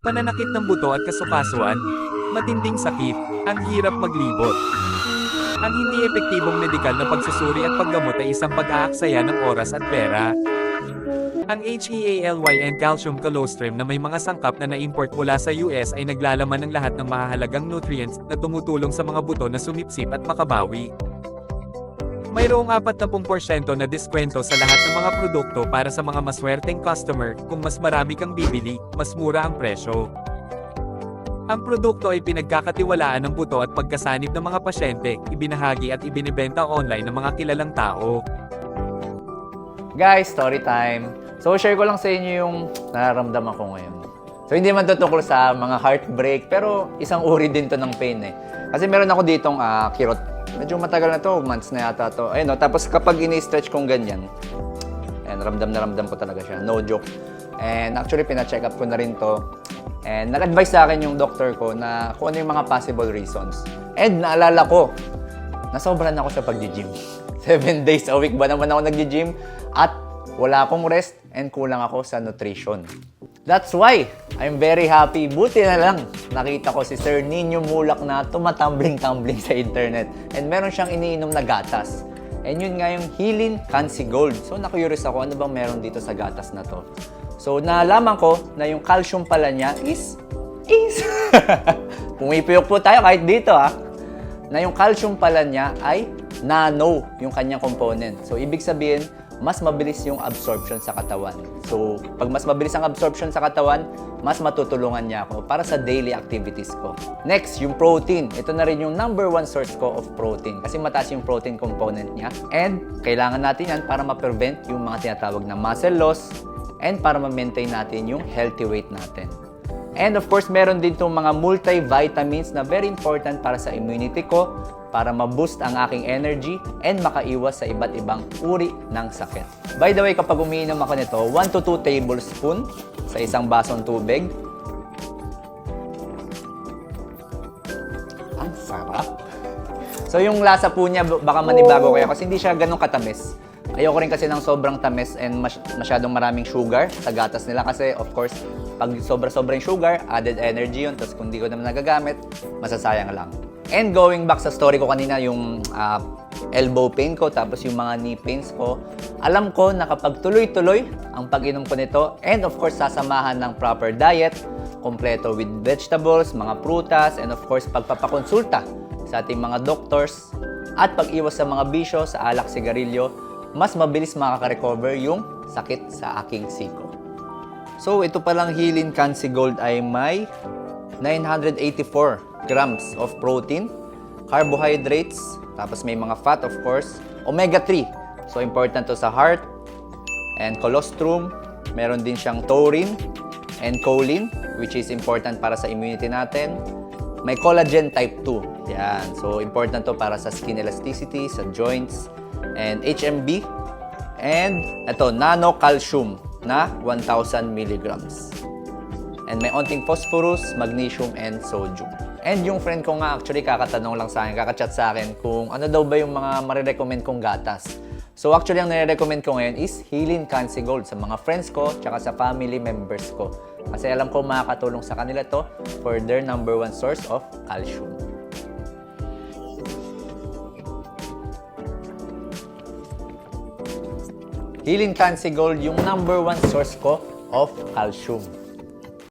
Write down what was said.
Pananakit ng buto at kasukasuan, matinding sakit, ang hirap maglibot. Ang hindi epektibong medikal na pagsusuri at paggamot ay isang pag-aaksaya ng oras at pera. Ang HEALYN calcium colostrum na may mga sangkap na na-import mula sa US ay naglalaman ng lahat ng mahahalagang nutrients na tumutulong sa mga buto na sumipsip at makabawi. Mayroong 40% na diskwento sa lahat ng mga produkto para sa mga maswerteng customer, kung mas marami kang bibili, mas mura ang presyo. Ang produkto ay pinagkakatiwalaan ng buto at pagkasanib ng mga pasyente, ibinahagi at ibinibenta online ng mga kilalang tao. Guys, story time. So, share ko lang sa inyo yung nararamdaman ko ngayon. So, hindi man to sa mga heartbreak, pero isang uri din to ng pain eh. Kasi meron ako ditong ah, kirot. Medyo matagal na to, months na yata to. Ayun, no? tapos kapag ini-stretch kong ganyan, and ramdam na ramdam ko talaga siya. No joke. And actually, pina-check up ko na rin to. And nag-advise sa akin yung doctor ko na kung ano yung mga possible reasons. And naalala ko, nasobran ako sa pag-gym. Seven days a week ba naman ako nag-gym? At wala akong rest and kulang ako sa nutrition. That's why I'm very happy. Buti na lang nakita ko si Sir Nino Mulak na tumatambling-tumbling sa internet. And meron siyang iniinom na gatas. And yun nga yung Healing Cancy Gold. So na-curious ako ano bang meron dito sa gatas na to. So nalaman ko na yung calcium pala niya is is Pumipiyok po tayo kahit dito ah na yung calcium pala niya ay nano yung kanyang component. So, ibig sabihin, mas mabilis yung absorption sa katawan. So, pag mas mabilis ang absorption sa katawan, mas matutulungan niya ako para sa daily activities ko. Next, yung protein. Ito na rin yung number one source ko of protein kasi mataas yung protein component niya. And kailangan natin yan para ma-prevent yung mga tinatawag na muscle loss and para ma-maintain natin yung healthy weight natin. And of course, meron din itong mga multivitamins na very important para sa immunity ko, para ma-boost ang aking energy, and makaiwas sa iba't ibang uri ng sakit. By the way, kapag umiinom ako nito, 1 to 2 tablespoon sa isang basong tubig. So yung lasa po niya, baka manibago kayo kasi hindi siya ganun katamis. Ayoko rin kasi ng sobrang tamis and mas- masyadong maraming sugar sa gatas nila kasi of course, pag sobra-sobra yung sugar, added energy yun. Tapos kung di ko naman nagagamit, masasayang lang. And going back sa story ko kanina, yung ah, elbow pain ko, tapos yung mga knee pains ko, alam ko na kapag tuloy-tuloy ang pag-inom ko nito, and of course, sasamahan ng proper diet, kompleto with vegetables, mga prutas, and of course, pagpapakonsulta sa ating mga doctors, at pag-iwas sa mga bisyo, sa alak, sigarilyo, mas mabilis makaka-recover yung sakit sa aking siko. So, ito palang Healing Cancy Gold ay may 984 grams of protein, carbohydrates, tapos may mga fat of course, omega-3. So, important to sa heart and colostrum. Meron din siyang taurine and choline, which is important para sa immunity natin. May collagen type 2. Yan. So, important to para sa skin elasticity, sa joints, and HMB. And ito, nano calcium na 1,000 milligrams. And may onting phosphorus, magnesium, and sodium. And yung friend ko nga actually kakatanong lang sa akin, kakachat sa akin kung ano daw ba yung mga marirecommend kong gatas. So actually ang nire-recommend ko ngayon is Healing Cancy Gold sa mga friends ko tsaka sa family members ko. Kasi alam ko makakatulong sa kanila to for their number one source of calcium. Healing Cancy Gold yung number one source ko of calcium.